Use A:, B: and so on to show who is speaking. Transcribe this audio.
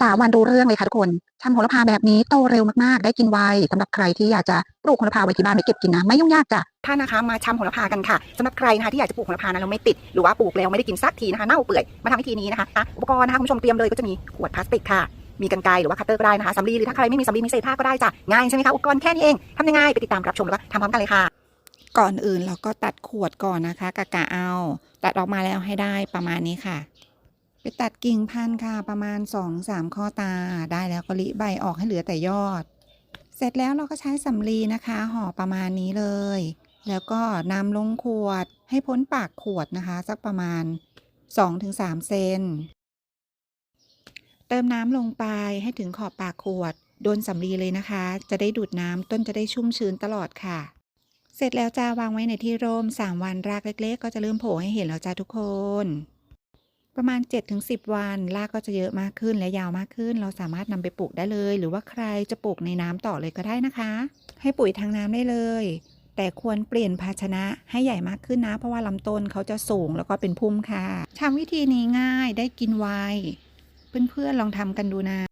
A: สามวันรู้เรื่องเลยค่ะทุกคนทำโหระพาแบบนี้โตเร็วมากๆ ได้กินไวสำหรับใครที่อยากจะปลูกโหระพาไว้ที่บ้านไม่เก็บกินนะ ไม่ยุ่งยากจ้ะท่านนะคะมาชำโหระพากันค่ะสำหรับใครนะคะที่อยากจะปลูกโหระพานะแล้วไม่ติดหรือว่าปลูกแล้วไม่ได้กินสักทีนะคะเน่าเปื่อยมาทำวิธีนี้นะคะอะอุปกรณ์นะคะคุณผู้ชมเตรียมเลยก็จะมีขวดพลาสติกค่ะมีกันไกรหรือว่าคัตเตอร์ก็ได้นะคะสำลีหรือถ้าใครไม่มีสำลีมีเศษผ้าก็ได้จ้ะง่ายใช่ไหมคะอุปกรณ์แค่นี้เองทำยังไงไปติดตามรับชมแล้วก็ทำพร้อมกันเลยค่ะ
B: ก่อนอื่นเราก็ตัดขวดก่อนนะคะกะกะเอา ตัดออกมาแล้วให้ได้ประมาณนี้ค่ะ ไปตัดกิ่งพันธุ์ค่ะประมาณ 2-3 ข้อตา ได้แล้วก็ลิใบออกให้เหลือแต่ยอด เสร็จแล้วเราก็ใช้สำลีนะคะห่อประมาณนี้เลย แล้วก็นำลงขวดให้พ้นปากขวดนะคะ สักประมาณ 2-3 เซนเติมน้ำลงไปให้ถึงขอบปากขวด โดนสำลีเลยนะคะ จะได้ดูดน้ำต้นจะได้ชุ่มชื้นตลอดค่ะ เสร็จแล้วจ้าวางไว้ในที่ร่ม 3 วันรากเล็ก ๆ ก็จะเริ่มโผล่ให้เห็นแล้วจ้าทุกคน ประมาณ 7-10 วันรากก็จะเยอะมากขึ้นและยาวมากขึ้น เราสามารถนำไปปลูกได้เลย หรือว่าใครจะปลูกในน้ำต่อเลยก็ได้นะคะ ให้ปุ๋ยทางน้ำได้เลย แต่ควรเปลี่ยนภาชนะให้ใหญ่มากขึ้นนะ เพราะว่าลำต้นเขาจะสูงแล้วก็เป็นพุ่มค่ะทำวิธีนี้ง่ายได้กินไวเพื่อนๆลองทำกันดูนะ